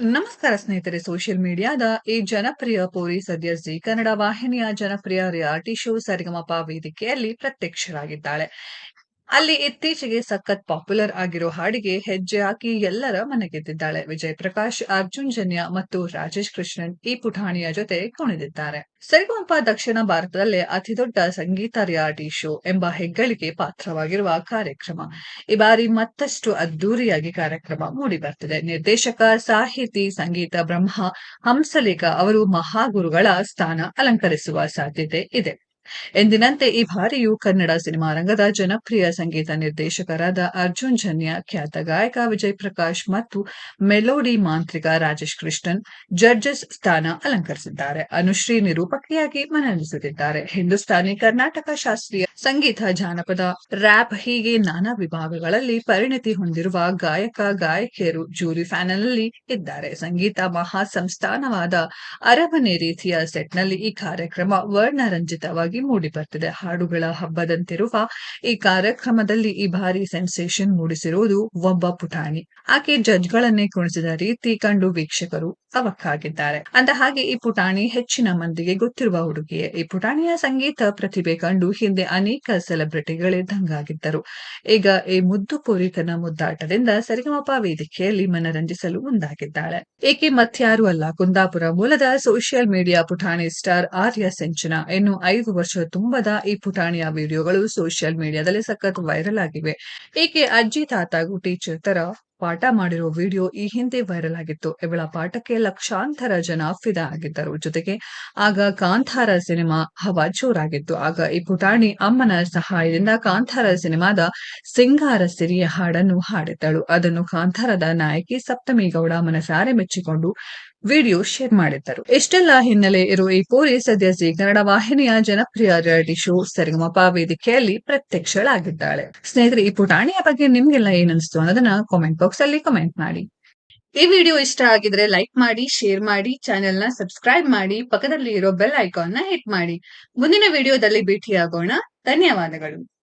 ನಮಸ್ಕಾರ ಸ್ನೇಹಿತರೆ ಸೋಷಿಯಲ್ ಮೀಡಿಯಾದ ಈ ಜನಪ್ರಿಯ ಪೋರಿ ಸದ್ಯ ಕನ್ನಡ ವಾಹಿನಿಯ ಜನಪ್ರಿಯ ರಿಯಾಲಿಟಿ ಶೋ ಸರಿಗಮಪ ವೇದಿಕೆಯಲ್ಲಿ ಪ್ರತ್ಯಕ್ಷರಾಗಿದ್ದಾಳೆ. ಅಲ್ಲಿ ಇತ್ತೀಚೆಗೆ ಸಖತ್ ಪಾಪ್ಯುಲರ್ ಆಗಿರೋ ಹಾಡಿಗೆ ಹೆಜ್ಜೆ ಹಾಕಿ ಎಲ್ಲರ ಮನೆ ಗೆದ್ದಿದ್ದಾಳೆ ವಿಜಯ್ ಪ್ರಕಾಶ್ ಅರ್ಜುನ್ ಜನ್ಯ ಮತ್ತು ರಾಜೇಶ್ ಕೃಷ್ಣನ್ ಈ ಪುಟಾಣಿಯ ಜೊತೆ ಕುಣಿದಿದ್ದಾರೆ. ಸರಿಗಮಪ ದಕ್ಷಿಣ ಭಾರತದಲ್ಲೇ ಅತಿದೊಡ್ಡ ಸಂಗೀತ ರಿಯಾಲಿಟಿ ಶೋ ಎಂಬ ಹೆಗ್ಗಳಿಕೆ ಪಾತ್ರವಾಗಿರುವ ಕಾರ್ಯಕ್ರಮ. ಈ ಬಾರಿ ಮತ್ತಷ್ಟು ಅದ್ದೂರಿಯಾಗಿ ಕಾರ್ಯಕ್ರಮ ಮೂಡಿಬರ್ತಿದೆ. ನಿರ್ದೇಶಕ, ಸಾಹಿತಿ, ಸಂಗೀತ ಬ್ರಹ್ಮ, ಹಂಸಲೇಖ ಅವರು ಮಹಾಗುರುಗಳ ಸ್ಥಾನ ಅಲಂಕರಿಸುವ ಸಾಧ್ಯತೆ ಇದೆ. ಎಂದಿನಂತೆ ಈ ಬಾರಿಯೂ ಕನ್ನಡ ಸಿನಿಮಾ ರಂಗದ ಜನಪ್ರಿಯ ಸಂಗೀತ ನಿರ್ದೇಶಕರಾದ ಅರ್ಜುನ್ ಜನ್ಯ, ಖ್ಯಾತ ಗಾಯಕ ವಿಜಯ್ ಪ್ರಕಾಶ್ ಮತ್ತು ಮೆಲೋಡಿ ಮಾಂತ್ರಿಕ ರಾಜೇಶ್ ಕೃಷ್ಣನ್ ಜಡ್ಜಸ್ ಸ್ಥಾನ ಅಲಂಕರಿಸಿದ್ದಾರೆ. ಅನುಶ್ರೀ ನಿರೂಪಕಿಯಾಗಿ ಮನರಂಜಿಸುತ್ತಿದ್ದಾರೆ ಹಿಂದೂಸ್ತಾನಿ ಕರ್ನಾಟಕ ಶಾಸ್ತ್ರೀಯ ಸಂಗೀತ ಜಾನಪದ ರ್ಯಾಪ್ ಹೀಗೆ ನಾನಾ ವಿಭಾಗಗಳಲ್ಲಿ ಪರಿಣತಿ ಹೊಂದಿರುವ ಗಾಯಕ, ಗಾಯಕಿಯರು ಜೂರಿ ಫ್ಯಾನಲ್ನಲ್ಲಿ ಇದ್ದಾರೆ. ಸಂಗೀತ ಮಹಾ ಸಂಸ್ಥಾನವಾದ ಅರಮನೆ ರೀತಿಯ ಸೆಟ್ನಲ್ಲಿ ಈ ಕಾರ್ಯಕ್ರಮ ವರ್ಣರಂಜಿತವಾಗಿ ಮೂಡಿ ಬರ್ತಿದೆ. ಹಾಡುಗಳ ಹಬ್ಬದಂತಿರುವ ಈ ಕಾರ್ಯಕ್ರಮದಲ್ಲಿ ಈ ಬಾರಿ ಸೆನ್ಸೇಷನ್ ಮೂಡಿಸಿರುವುದು ಒಬ್ಬ ಪುಟಾಣಿ. ಆಕೆ ಜಡ್ಜ್ಗಳನ್ನೇ ಕುಣಿಸಿದ ರೀತಿ ಕಂಡು ವೀಕ್ಷಕರು ಅವಕ್ಕಾಗಿದ್ದಾರೆ. ಅಂದ ಹಾಗೆ ಈ ಪುಟಾಣಿ ಹೆಚ್ಚಿನ ಮಂದಿಗೆ ಗೊತ್ತಿರುವ ಹುಡುಗಿಯೇ. ಈ ಪುಟಾಣಿಯ ಸಂಗೀತ ಪ್ರತಿಭೆ ಕಂಡು ಹಿಂದೆ ಅನೇಕ ಸೆಲೆಬ್ರಿಟಿಗಳೇ ದಂಗಾಗಿದ್ದರು. ಈಗ ಈ ಮುದ್ದು ಪೂರಿತನ ಮುದ್ದಾಟದಿಂದ ಸರಿಗಮಪ ವೇದಿಕೆಯಲ್ಲಿ ಮನರಂಜಿಸಲು ಮುಂದಾಗಿದ್ದಾಳೆ. ಏಕೆ ಮತ್ಯಾರು ಅಲ್ಲ ಕುಂದಾಪುರ ಮೂಲದ ಸೋಷಿಯಲ್ ಮೀಡಿಯಾ ಪುಟಾಣಿ ಸ್ಟಾರ್ ಆರ್ಯ ಸೆಂಚನ ಇನ್ನು ಐದು ವರ್ಷ ತುಂಬದ ಈ ಪುಟಾಣಿಯ ವಿಡಿಯೋಗಳು ಸೋಷಿಯಲ್ ಮೀಡಿಯಾದಲ್ಲಿ ಸಖತ್ ವೈರಲ್ ಆಗಿವೆ. ಏಕೆ ಅಜ್ಜಿ ತಾತಾಗೂ ಟೀಚರ್ ತರ ಪಾಠ ಮಾಡಿರುವ ವಿಡಿಯೋ ಈ ಹಿಂದೆ ವೈರಲ್ ಆಗಿತ್ತು. ಇವಳ ಪಾಠಕ್ಕೆ ಲಕ್ಷಾಂತರ ಜನ ಫಿದಾ ಆಗಿದ್ದರು. ಜೊತೆಗೆ ಆಗ ಕಾಂತಾರ ಸಿನಿಮಾ ಹವಾ ಜೋರಾಗಿತ್ತು. ಆಗ ಈ ಪುಟಾಣಿ ಅಮ್ಮನ ಸಹಾಯದಿಂದ ಕಾಂತಾರ ಸಿನಿಮಾದ ಸಿಂಗಾರ ಸಿರಿಯ ಹಾಡನ್ನು ಹಾಡಿದ್ದಳು. ಅದನ್ನು ಕಾಂತಾರದ ನಾಯಕಿ ಸಪ್ತಮಿ ಗೌಡ ಮನಸಾರೆ ಮೆಚ್ಚಿಕೊಂಡು ವಿಡಿಯೋ ಶೇರ್ ಮಾಡಿದ್ದರು. ಇಷ್ಟೆಲ್ಲ ಹಿನ್ನೆಲೆ ಇರುವ ಈ ಪೂರಿ ಸದ್ಯ ಕನ್ನಡ ವಾಹಿನಿಯ ಜನಪ್ರಿಯ ರಿಯಾಲಿಟಿ ಶೋ ಸರಿಗಮಪ ವೇದಿಕೆಯಲ್ಲಿ ಪ್ರತ್ಯಕ್ಷಳಾಗಿದ್ದಾಳೆ. ಸ್ನೇಹಿತರೆ, ಈ ಪುಟಾಣಿಯ ಬಗ್ಗೆ ನಿಮ್ಗೆಲ್ಲ ಏನನ್ಸ್ತು ಅನ್ನೋದನ್ನ ಕಾಮೆಂಟ್ ಬಾಕ್ಸ್ ಅಲ್ಲಿ ಕಮೆಂಟ್ ಮಾಡಿ. ಈ ವಿಡಿಯೋ ಇಷ್ಟ ಆಗಿದ್ರೆ ಲೈಕ್ ಮಾಡಿ ಶೇರ್ ಮಾಡಿ ಚಾನೆಲ್ನ ಸಬ್ಸ್ಕ್ರೈಬ್ ಮಾಡಿ ಪಕ್ಕದಲ್ಲಿ ಇರೋ ಬೆಲ್ ಐಕಾನ್ನ ಹಿಟ್ ಮಾಡಿ. ಮುಂದಿನ ವಿಡಿಯೋದಲ್ಲಿ ಭೇಟಿಯಾಗೋಣ. ಧನ್ಯವಾದಗಳು.